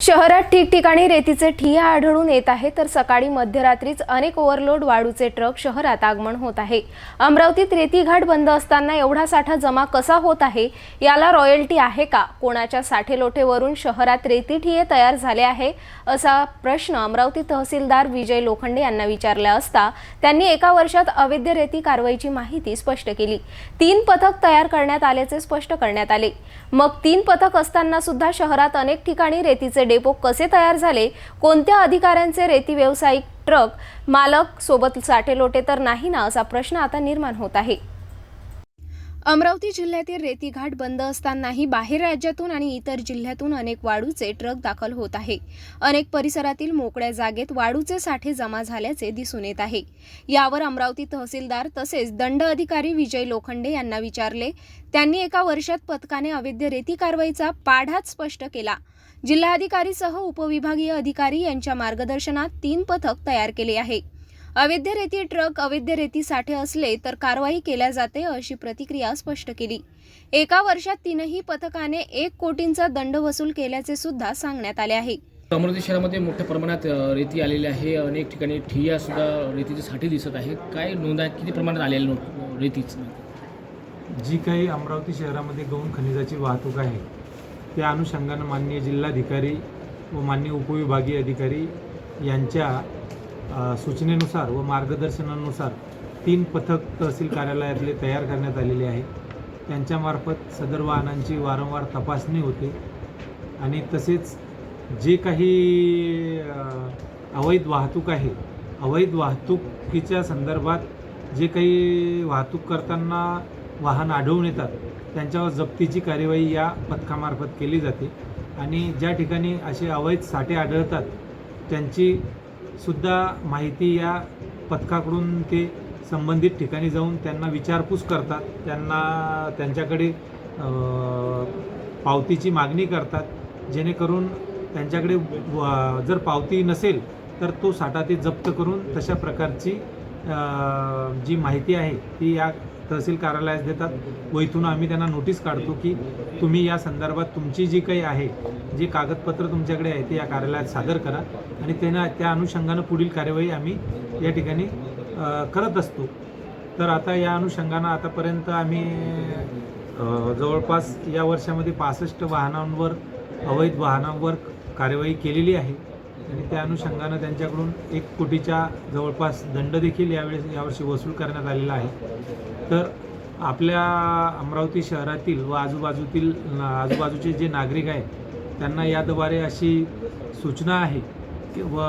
शहरात ठिकठिकाणी रेतीचे ठिया आढळून येत आहे तर सकाळी मध्यरात्रीच अनेक ओव्हरलोड वाळूचे ट्रक शहरात आगमन होत आहे. अमरावतीत रेती घाट बंद असताना एवढा साठा जमा कसा होत आहे याला रॉयल्टी आहे का? कोणाच्या साठेलोठेवरून शहरात रेती ठिये तयार झाले आहे असा प्रश्न अमरावती तहसीलदार विजय लोखंडे यांना विचारला असता त्यांनी एका वर्षात अवैध रेती कारवाईची माहिती स्पष्ट केली. तीन पथक तयार करण्यात आल्याचे स्पष्ट करण्यात आले. मग तीन पथक असताना सुद्धा शहरात अनेक ठिकाणी रेतीचे डेपो कसे तयार झाले? कोणत्या अधिकाऱ्यांचे रेती व्यावसायिक ट्रक मालक सोबत साठेलोटे तर नाही ना असा प्रश्न आता निर्माण होत आहे. अमरावती जिल्ह्यातील रेती घाट बंद असतानाही बाहेर राज्यातून आणि इतर जिल्ह्यातून अनेक वाळूचे ट्रक दाखल होत आहे. अनेक परिसरातील मोकळ्या जागेत वाळूचे साठे जमा झाल्याचे दिसून येत आहे. यावर अमरावती तहसीलदार तसेच दंड अधिकारी विजय लोखंडे यांना विचारले. त्यांनी एका वर्षात पथकाने अवैध रेती कारवाईचा पाढाच स्पष्ट केला. जिल्हाधिकारीसह उपविभागीय अधिकारी यांच्या मार्गदर्शनात तीन पथक तयार केले आहे. अवैध रेती ट्रक अवैध रेती साठे असले तर कारवाई केल्या जाते अशी प्रतिक्रिया स्पष्ट केली. एका वर्षात तीनही पथकाने एक कोटींचा दंड वसूल केल्याचे सुद्धा सांगण्यात आले आहे. अमरावती शहरामध्ये मोठ्या प्रमाणात रेती आलेली आहे. अनेक ठिकाणी ठिय्या सुद्धा रेतीचे साठे दिसत आहे काय नोंद आहे किती प्रमाणात आलेली नो- रेतीच? जी काही अमरावती शहरामध्ये गौण खनिजाची वाहतूक आहे त्या अनुषंगानं माननीय जिल्हाधिकारी व माननीय उपविभागीय अधिकारी यांच्या सूचनेनुसार व मार्गदर्शनानुसार तीन पथक तहसील कार्यालयातले तयार करण्यात आलेले आहे त्यांच्यामार्फत सदर वाहनांची वारंवार तपासणी होते आणि तसेच जे काही अवैध वाहतूक आहे अवैध वाहतुकीच्या संदर्भात जे काही वाहतूक करताना वाहन आढळून येतात त्यांच्यावर जप्तीची कार्यवाही या पथकामार्फत केली जाते. आणि ज्या ठिकाणी असे अवैध साठे आढळतात त्यांची सुद्धा माहिती या पथकाकडून ते संबंधित ठिकाणी जाऊन त्यांना विचारपूस करतात. त्यांना त्यांच्याकडे पावतीची मागणी करतात. जेणेकरून त्यांच्याकडे जर पावती नसेल तर तो साठा ते जप्त करून तशा प्रकारची जी माहिती आहे ती या तहसील कार्यालयास देतात. व इथून आम्ही त्यांना नोटीस काढतो की तुम्ही या संदर्भात तुमची जी काही आहे जी कागदपत्र तुमच्याकडे आहे ते या कार्यालयात सादर करा. आणि त्यांना त्या अनुषंगानं पुढील कार्यवाही आम्ही या ठिकाणी करत असतो. तर आता या अनुषंगानं आतापर्यंत आम्ही जवळपास या वर्षामध्ये पासष्ट वाहनांवर अवैध वाहनांवर कार्यवाही केलेली आहे. आणि त्या अनुषंगानं त्यांच्याकडून एक कोटीच्या जवळपास दंड देखील यावेळेस यावर्षी वसूल करण्यात आलेला आहे. तर आपल्या अमरावती शहरातील व आजूबाजूतील आजूबाजूचे जे नागरिक आहेत त्यांना याद्वारे अशी सूचना आहे की व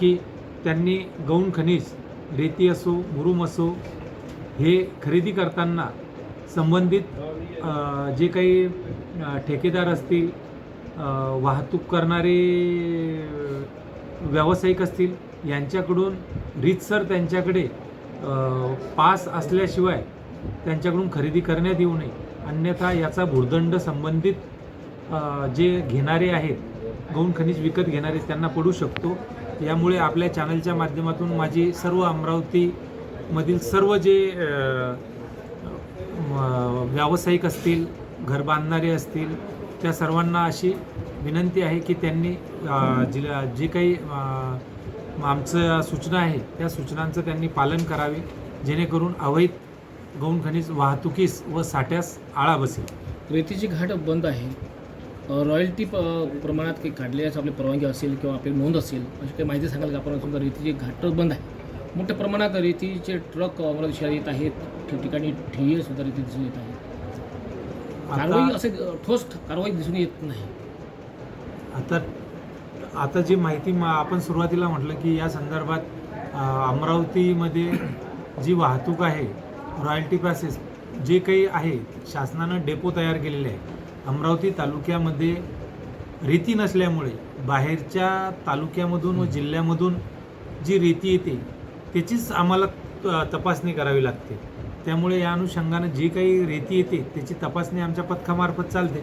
की त्यांनी गौण खनिज रेती असो मुरुम असो हे खरेदी करताना संबंधित जे काही ठेकेदार असतील वाहतूक करणारे व्यावसायिक असतील यांच्याकडून रीतसर त्यांच्याकडे पास असल्याशिवाय त्यांच्याकडून खरेदी करण्यात येऊ नये. अन्यथा याचा भुर्दंड संबंधित जे घेणारे आहेत गौण खनिज विकत घेणारे त्यांना पडू शकतो. यामुळे आपल्या चॅनलच्या माध्यमातून माझी सर्व अमरावतीमधील सर्व जे व्यावसायिक असतील घर बांधणारे असतील त्या सर्वांना अशी विनंती आहे की त्यांनी जिल्हा जे काही आमचं सूचना आहे त्या सूचनांचं त्यांनी पालन करावे जेणेकरून अवैध गौण खनिज वाहतुकीस व साठ्यास आळा बसेल. रेतीची घाट बंद आहे. रॉयल्टी प प्रमाणात काही काढल्यास आपली परवानगी असेल किंवा आपली नोंद असेल अशी काही माहिती सांगाल का? आपण समजा रेतीची घाट बंद आहे. मोठ्या प्रमाणात रेतीचे ट्रक अमरावती शहरात येत आहेत. ठिकठिकाणी ठिये सुद्धा रेती दिसून येत आहे. कारवाई असे ठोस कारवाई दिसून येत नाही. आता आता जी माहिती मा आपण सुरुवातीला म्हटलं की या संदर्भात अमरावतीमध्ये जी वाहतूक आहे रॉयल्टी पॅसेस जे काही आहे शासनानं डेपो तयार केलेले आहे. अमरावती तालुक्यामध्ये रेती नसल्यामुळे बाहेरच्या तालुक्यामधून व जिल्ह्यामधून जी रेती येते त्याचीच आम्हाला तपासणी करावी लागते. त्यामुळे या अनुषंगानं जी काही रेती येते त्याची तपासणी आमच्या पथकामार्फत चालते.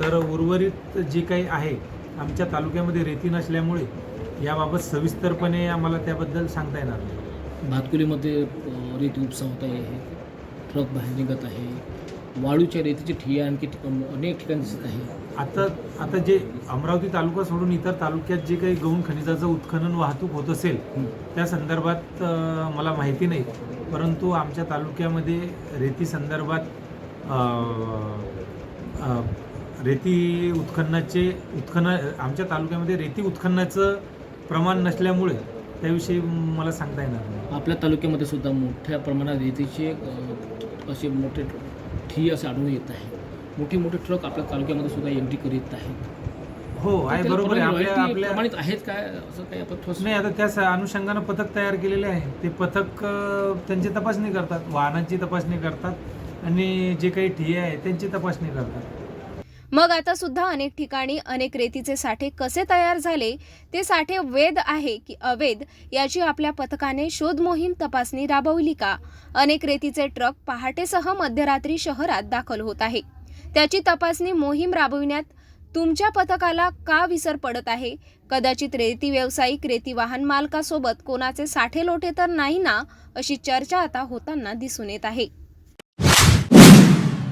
तर उर्वरित जे काही आहे आमच्या तालुक्यामध्ये रेती नसल्यामुळे याबाबत सविस्तरपणे आम्हाला त्याबद्दल सांगता येणार नाही. भातकुलीमध्ये रेती उपसावत आहे ट्रक बाहेर निघत आहे. वाळूच्या रेतीची ठिया आणखी अनेक ठिकाणी दिसत आहे. आता आता जे अमरावती तालुका सोडून इतर तालुक्यात जे काही गौण खनिजाचं उत्खनन वाहतूक होत असेल. त्या संदर्भात मला माहिती नाही. परंतु आमच्या तालुक्यामध्ये रेती संदर्भात रेती उत्खननाचे उत्खनन आमच्या तालुक्यामध्ये रेती उत्खननाचं प्रमाण नसल्यामुळे त्याविषयी मला सांगता येणार नाही. आपल्या तालुक्यामध्ये सुद्धा मोठ्या प्रमाणात रेतीचे असे मोठे ठी असे आढळून येत आहे मोठे मोठे ट्रक आपल्या तालुक्यामध्ये सुद्धा एंट्री करीत आहेत. हो आहे बरोबर आहे. परवानगी आपल्या royalty आपल्या प्रमाणित आहेत काय असं काही आपण ठोस नाही आता त्या अनुषंगानं पथक तयार केलेले आहे. ते पथक त्यांची तपासणी करतात. वाहनांची तपासणी करतात. आणि जे काही ठिये आहे त्यांची तपासणी करतात. मग आता सुद्धा अनेक ठिकाणी अनेक रेतीचे साठे कसे तयार झाले? ते साठे वैध आहे की अवैध याची आपल्या पथकाने शोध मोहीम तपासणी राबवली का? अनेक रेतीचे ट्रक पहाटेसह मध्यरात्री शहरात दाखल होत आहे. त्याची तपासणी मोहीम राबविण्यात तुमच्या पथकाला का विसर पडत आहे? कदाचित रेती व्यावसायिक रेती वाहन मालकासोबत कोणाचे साठे लोटे तर नाही ना? अशी चर्चा आता होताना दिसून येत आहे.